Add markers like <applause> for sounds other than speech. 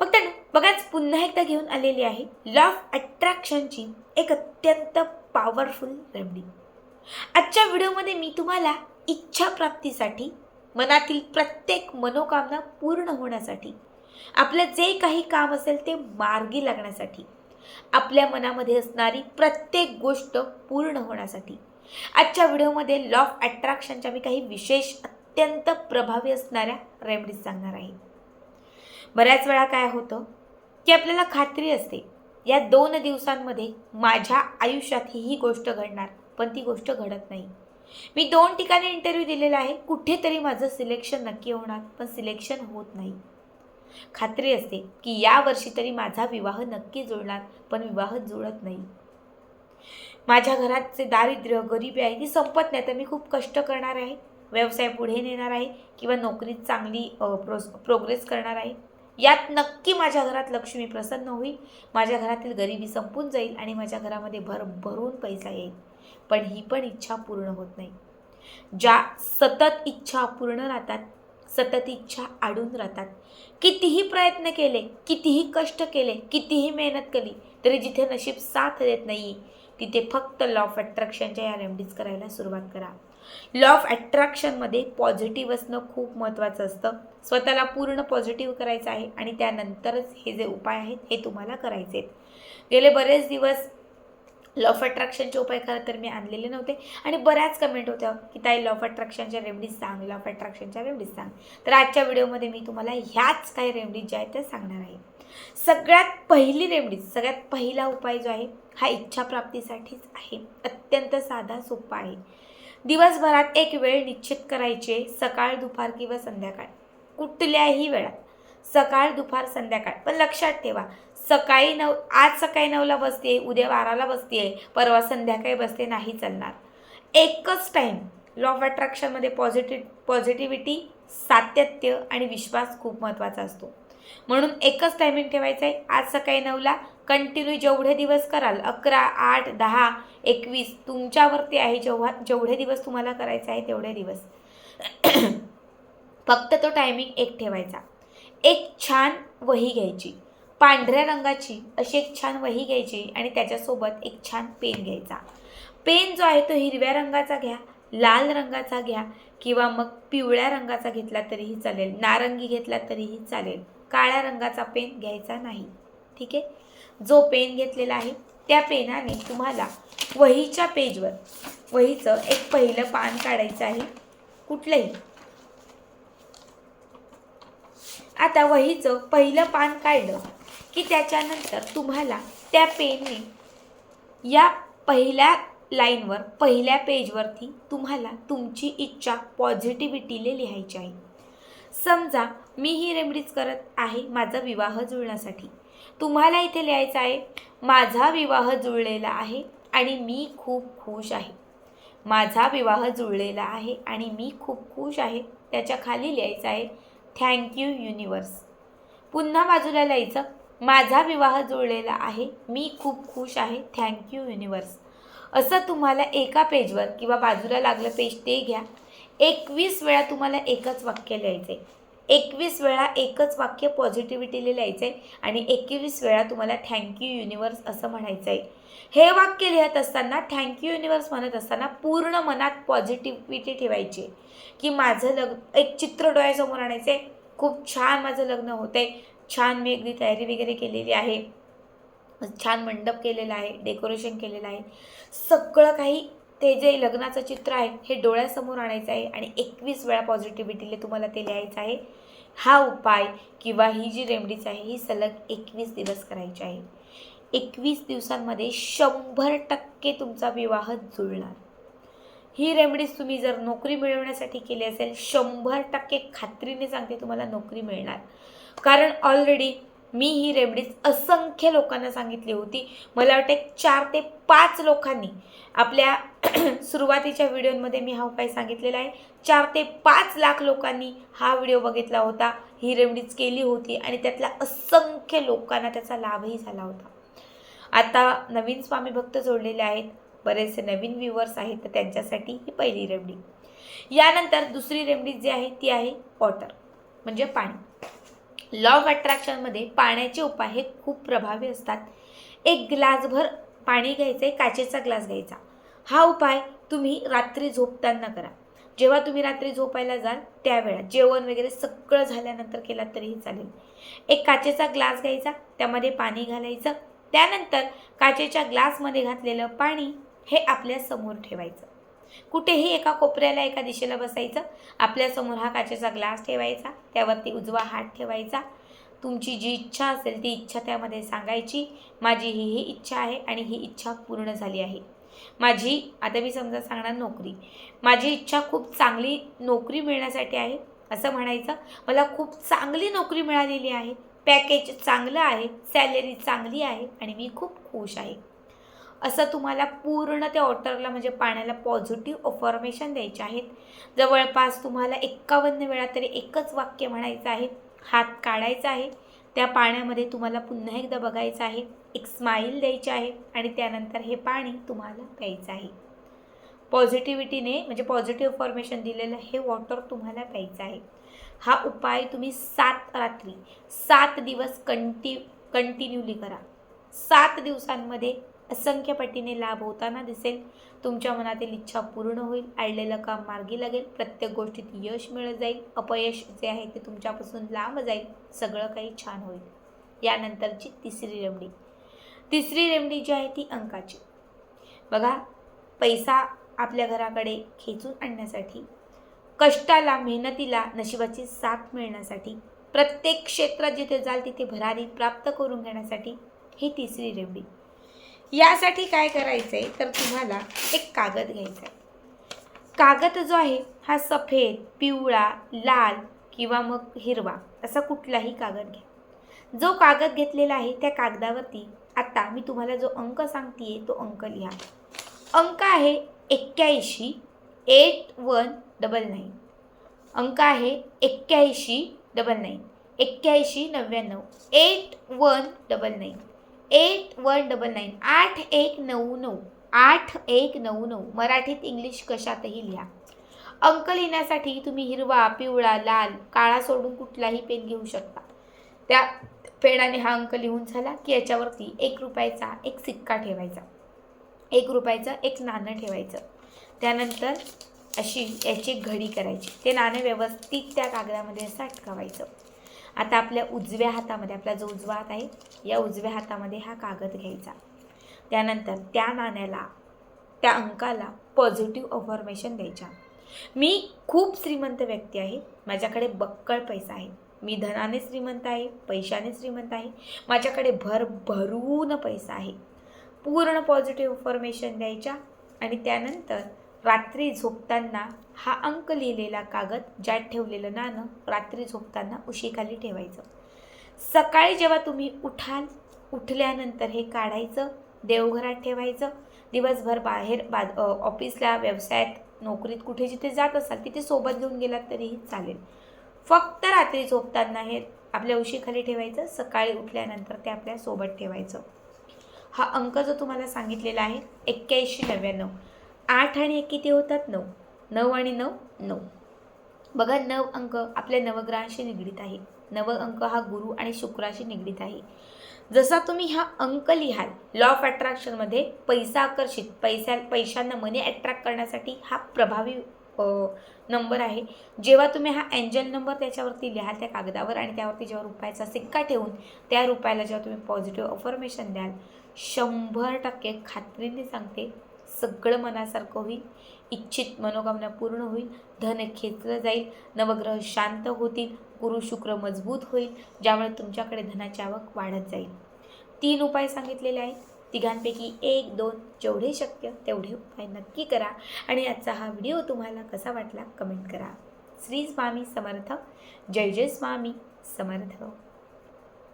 फक्त बघाच पुन्हा एकदा घेऊन आलेली आहे. लॉ ऑफ अट्रॅक्शनची एक अत्यंत पॉवरफुल रेमडी आजच्या व्हिडिओमध्ये मी तुम्हाला इच्छा प्राप्तीसाठी मनातील प्रत्येक मनोकामना पूर्ण होण्यासाठी आपलं जे काही काम असेल ते मार्गी लागण्यासाठी आपल्या मनामध्ये असणारी प्रत्येक गोष्ट पूर्ण होण्यासाठी आजच्या व्हिडिओमध्ये लॉ ऑफ अट्रॅक्शनच्या मी काही विशेष अत्यंत प्रभावी असणाऱ्या रेमडीज सांगणार आहे. बऱ्याच वेळा काय होतं की आपल्याला खात्री असते या दोन दिवसांमध्ये माझ्या आयुष्यात ही ही गोष्ट घडणार पण ती गोष्ट घडत नाही. मी दोन ठिकाणी इंटरव्ह्यू दिलेला आहे कुठेतरी माझं सिलेक्शन नक्की होणार पण सिलेक्शन होत नाही. खात्री असते की या वर्षी तरी माझा विवाह नक्की जुळणार पण विवाह जुळत नाही. माझ्या घरात जे दारिद्र्य गरिबी आहे ती संपत नाही तर मी खूप कष्ट करणार आहे व्यवसाय पुढे नेणार आहे किंवा नोकरीत चांगली प्रोस प्रो प्रोग्रेस करणार आहे. यात नक्की माझ्या घरात लक्ष्मी प्रसन्न होईल. माझ्या घरातील गरिबी संपून जाईल आणि माझ्या घरामध्ये भर भरून पैसा येईल. पण ही पण इच्छा पूर्ण होत नाही. ज्या सतत इच्छा पूर्ण राहतात सतत इच्छा आडून राहतात. कितीही प्रयत्न केले कितीही कष्ट केले कितीही मेहनत केली तरी जिथे नशीब साथ देत नाही तिथे फक्त लॉ ऑफ अट्रॅक्शनच्या या रेमडीज करायला सुरुवात करा. लॉ ऑफ अट्रॅक्शनमध्ये पॉझिटिव्ह असणं खूप महत्त्वाचं असतं. स्वतःला पूर्ण पॉझिटिव्ह करायचं आहे आणि त्यानंतरच हे जे उपाय आहेत हे तुम्हाला करायचे आहेत. गेले बरेच दिवस लॉ ऑफ अट्रॅक्शनचे उपाय खरं तर मी आणलेले नव्हते आणि बऱ्याच कमेंट होत्या की ताई लॉ ऑफ अट्रॅक्शनच्या रेमडीज सांग लॉ ऑफ अट्रॅक्शनच्या रेमडीज सांग. तर आजच्या व्हिडिओमध्ये मी तुम्हाला ह्याच काही रेमडीज ज्या आहेत त्या सांगणार आहे. सगळ्यात पहिली रेमडीज सगळ्यात पहिला उपाय जो आहे हा इच्छाप्राप्तीसाठीच आहे. अत्यंत साधा सोपा आहे. दिवसभरात एक वेळ निश्चित करायचे सकाळ दुपार किंवा संध्याकाळ. कुठल्याही वेळात. सकाळ दुपार संध्याकाळ. पण लक्षात ठेवा सकाळी नऊ आज सकाळी नऊला बसते उद्या बाराला बसते परवा संध्याकाळी बसते नाही चालणार. एकच टाईम लॉ ऑफ अट्रॅक्शनमध्ये पॉझिटिव्ह पॉझिटिव्हिटी सातत्य आणि विश्वास खूप महत्त्वाचा असतो. म्हणून एकच टायमिंग ठेवायचं आहे आज सकाळी नऊला कंटिन्यू जेवढे दिवस कराल अकरा आठ दहा एकवीस तुमच्यावरती आहे जेव्हा जेवढे दिवस तुम्हाला करायचे आहे तेवढे दिवस. <clears throat> फक्त तो टायमिंग एक ठेवायचा. एक छान वही घ्यायची. पांढऱ्या रंगाची अशी एक छान वही घ्यायची आणि त्याच्यासोबत एक छान पेन घ्यायचा. पेन जो आहे तो हिरव्या रंगाचा घ्या लाल रंगाचा घ्या किंवा मग पिवळ्या रंगाचा घेतला तरीही चालेल नारंगी घेतला तरीही चालेल. काळ्या रंगाचा पेन घ्यायचा नाही. ठीक आहे? जो पेन घेतलेला आहे त्या पेनाने तुम्हाला वहीच्या पेजवर वहीचं एक पहिलं पान काढायचं आहे कुठलंही. आता वहीचं पहिलं पान काढलं की त्याच्यानंतर तुम्हाला त्या पेनने या पहिल्या लाईनवर पहिल्या पेजवरती तुम्हाला तुमची इच्छा पॉझिटिव्हिटीने लिहायची आहे. समजा मी ही रेमडीज करत आहे माझा विवाह जुळण्यासाठी. तुम्हाला इथे लिहायचं आहे माझा विवाह जुळलेला आहे आणि मी खूप खुश आहे. माझा विवाह जुळलेला आहे आणि मी खूप खुश आहे. त्याच्याखाली लिहायचं आहे थँक्यू युनिवर्स पुन्हा बाजूला लिहायचं माझा विवाह जुळलेला आहे मी खूप खुश आहे थँक्यू युनिवर्स असं तुम्हाला एका पेजवर किंवा बाजूला लागलं पेज ते घ्या. एकवीस वेळा तुम्हाला एकच वाक्य लिहायचं आहे एकवीस वेळा एकच वाक्य पॉझिटिव्हिटीला लिहायचं आहे आणि एकवीस वेळा तुम्हाला थँक्यू युनिवर्स असं म्हणायचं आहे हे वाक्य लिहत असताना थँक्यू युनिवर्स म्हणत असताना पूर्ण मनात पॉझिटिव्हिटी ठेवायची. की माझं लग्न एक चित्र डोळ्यासमोर आणायचं आहे खूप छान माझं लग्न होतं आहे छान मी अगदी तयारी वगैरे केलेली आहे. छान मंडप केलेला आहे. डेकोरेशन केलेलं आहे. सगळं काही ते जे लग्नाचं चित्र आहे हे डोळ्यासमोर आणायचं आहे आणि एकवीस वेळा पॉझिटिव्हिटीला तुम्हाला ते लिहायचं आहे. हा उपाय किंवा ही जी रेमडीज आहे ही सलग एकवीस दिवस करायची आहे. एकवीस दिवसांमध्ये शंभर टक्के तुमचा विवाह जुळणार. ही रेमडीज तुम्ही जर नोकरी मिळवण्यासाठी केली असेल शंभर टक्के खात्रीने सांगते तुम्हाला नोकरी मिळणार. कारण ऑलरेडी मी ही रेमडीज असंख्य लोकांना सांगितली होती. मला वाटतं एक चार ते पाच लोकांनी आपल्या <clears throat> सुरुवातीच्या व्हिडिओमध्ये मी हा उपाय सांगितलेला आहे. चार ते पाच लाख लोकांनी हा व्हिडिओ बघितला होता ही रेमडीज केली होती आणि त्यातल्या असंख्य लोकांना त्याचा लाभही झाला होता. आता नवीन स्वामी भक्त जोडलेले आहेत बरेचसे नवीन व्ह्युअर्स आहेत तर त्यांच्यासाठी ही पहिली रेमडी यानंतर दुसरी रेमडी जी आहे ती आहे वॉटर म्हणजे पाणी. लॉ ऑफ अट्रॅक्शनमध्ये पाण्याचे उपाय हे खूप प्रभावी असतात. एक ग्लासभर पाणी घ्यायचं आहे काचेचा ग्लास घ्यायचा. हा उपाय तुम्ही रात्री झोपताना करा. जेव्हा तुम्ही रात्री झोपायला जाल त्यावेळा जेवण वगैरे सगळं झाल्यानंतर केलात तरीही चालेल. एक काचेचा ग्लास घ्यायचा त्यामध्ये पाणी घालायचं. त्यानंतर काचेच्या ग्लासमध्ये घातलेलं पाणी हे आपल्यासमोर ठेवायचं. कुठेही एका कोपऱ्याला एका दिशेला बसायचं. आपल्यासमोर हा काचेचा ग्लास ठेवायचा. त्यावरती उजवा हात ठेवायचा. तुमची जी इच्छा असेल ती इच्छा त्यामध्ये सांगायची. माझी ही ही इच्छा आहे आणि ही इच्छा पूर्ण झाली आहे. माझी आता मी समजा सांगणार नोकरी. माझी इच्छा खूप चांगली नोकरी मिळण्यासाठी आहे असं म्हणायचं. मला खूप चांगली नोकरी मिळालेली आहे. पॅकेज चांगलं आहे सॅलरी चांगली आहे आणि मी खूप खुश आहे. असं तुम्हाला पूर्ण त्या वॉटरला म्हणजे पाण्याला पॉझिटिव्ह अफॉर्मेशन द्यायचे आहेत. जवळपास तुम्हाला एक्कावन्न वेळा तरी एकच वाक्य म्हणायचं आहे. हात काढायचा आहे. त्या पाण्यामध्ये तुम्हाला पुन्हा एकदा बघायचं आहे. एक स्माईल द्यायची आहे आणि त्यानंतर हे पाणी तुम्हाला प्यायचं आहे. पॉझिटिव्हिटीने म्हणजे पॉझिटिव्ह फॉर्मेशन दिलेलं हे वॉटर तुम्हाला प्यायचं आहे. हा उपाय तुम्ही सात रात्री सात दिवस कंटि कंटिन्यूली करा. सात दिवसांमध्ये असंख्य पटीने लाभ होताना दिसेल. तुमच्या मनातील इच्छा पूर्ण होईल. आडलेलं काम मार्गी लागेल. प्रत्येक गोष्टीत यश मिळत जाईल. अपयश जे आहे ते तुमच्यापासून लांब जाईल. सगळं काही छान होईल. यानंतरची तिसरी रेमडी तिसरी रेमडी जी आहे ती अंकाची. बघा पैसा आपल्या घराकडे खेचून आणण्यासाठी कष्टाला मेहनतीला नशिबाची साथ मिळण्यासाठी प्रत्येक क्षेत्रात जिथे जाल तिथे भरारी प्राप्त करून घेण्यासाठी ही तिसरी रेमडी यासाठी काय करायचं आहे तर तुम्हाला एक कागद घ्यायचा आहे कागद जो आहे हा सफेद पिवळा लाल किंवा मग हिरवा असा कुठलाही कागद घ्या. जो कागद घेतलेला आहे त्या कागदावरती आता मी तुम्हाला जो अंक सांगते तो अंक लिहा. अंक आहे एक्क्याऐंशी एट वन डबल नाईन. अंक आहे एक्क्याऐंशी डबल नाईन. एक्क्याऐंशी नव्याण्णव. Eight one double nine. Eight one double nine आठ एक नऊ नऊ आठ एक नऊ नऊ मराठीत इंग्लिश कशातही लिहा. अंक लिहिण्यासाठी तुम्ही हिरवा पिवळा लाल काळा सोडून कुठलाही पेन घेऊ शकता. त्या पेनाने हा अंक लिहून झाला की याच्यावरती एक रुपयाचा एक सिक्का ठेवायचा. एक रुपयाचं एक नाणं ठेवायचं. त्यानंतर अशी याची घडी करायची. ते नाणं व्यवस्थित त्या कागदामध्ये असं अटकवायचं. आता आपल्या उजव्या हातामध्ये आपला जो उजवा हात आहे या उजव्या हातामध्ये हा कागद घ्यायचा. त्यानंतर त्या नाण्याला त्या अंकाला पॉझिटिव्ह अफॉर्मेशन द्यायच्या मी खूप श्रीमंत व्यक्ती आहे. माझ्याकडे बक्कळ पैसा आहे. मी धनाने श्रीमंत आहे पैशाने श्रीमंत आहे. माझ्याकडे भर भरून पैसा आहे. पूर्ण पॉझिटिव्ह इन्फॉर्मेशन द्यायच्या आणि त्यानंतर रात्री झोपताना हा अंक लिहिलेला कागद ज्यात ठेवलेलं नाणं रात्री झोपताना उशीखाली ठेवायचं. सकाळी जेव्हा तुम्ही उठाल उठल्यानंतर हे काढायचं देवघरात ठेवायचं. दिवसभर बाहेर बा ऑफिसला व्यवसायात नोकरीत कुठे जिथे जात असाल तिथे सोबत घेऊन गेलात तरीही चालेल. फक्त रात्री झोपताना हे आपल्या उशीखाली ठेवायचं सकाळी उठल्यानंतर ते आपल्यासोबत ठेवायचं. हा अंक जो तुम्हाला सांगितलेला आहे एक्क्याऐंशी नव्याण्णव. आठ आणि एक किती होतात? नऊ. नऊ आणि नऊ नऊ. बघा नव अंक आपल्या नवग्रहांशी निगडीत आहे. नव अंक हा गुरु आणि शुक्राशी निगडीत आहे. जसा तुम्ही हा अंक लिहाल लॉ ऑफ अट्रॅक्शनमध्ये पैसा आकर्षित पैसा पैशांना मनी अट्रॅक्ट करण्यासाठी हा प्रभावी नंबर आहे. जेव्हा तुम्ही हा एंजल नंबर त्याच्यावरती लिहाल त्या कागदावर आणि त्यावरती जेव्हा रुपयाचा सिक्का ठेवून त्या रुपयाला जेव्हा तुम्ही पॉझिटिव्ह अफर्मेशन द्याल शंभर टक्के खात्रीने सांगते सगळं मनासारखं होईल. इच्छित मनोकामना पूर्ण होईल. धन खेचलं जाईल. नवग्रह शांत होतील. गुरु शुक्र मजबूत होईल. ज्यामुळे तुमच्याकडे धनाची आवक वाढत जाईल. तीन उपाय सांगितलेले आहेत. तिघांपैकी एक दोन जेवढे शक्य तेवढे उपाय नक्की करा. आणि आजचा हा व्हिडिओ तुम्हाला कसा वाटला कमेंट करा. श्री स्वामी समर्थ. जय जय स्वामी समर्थ.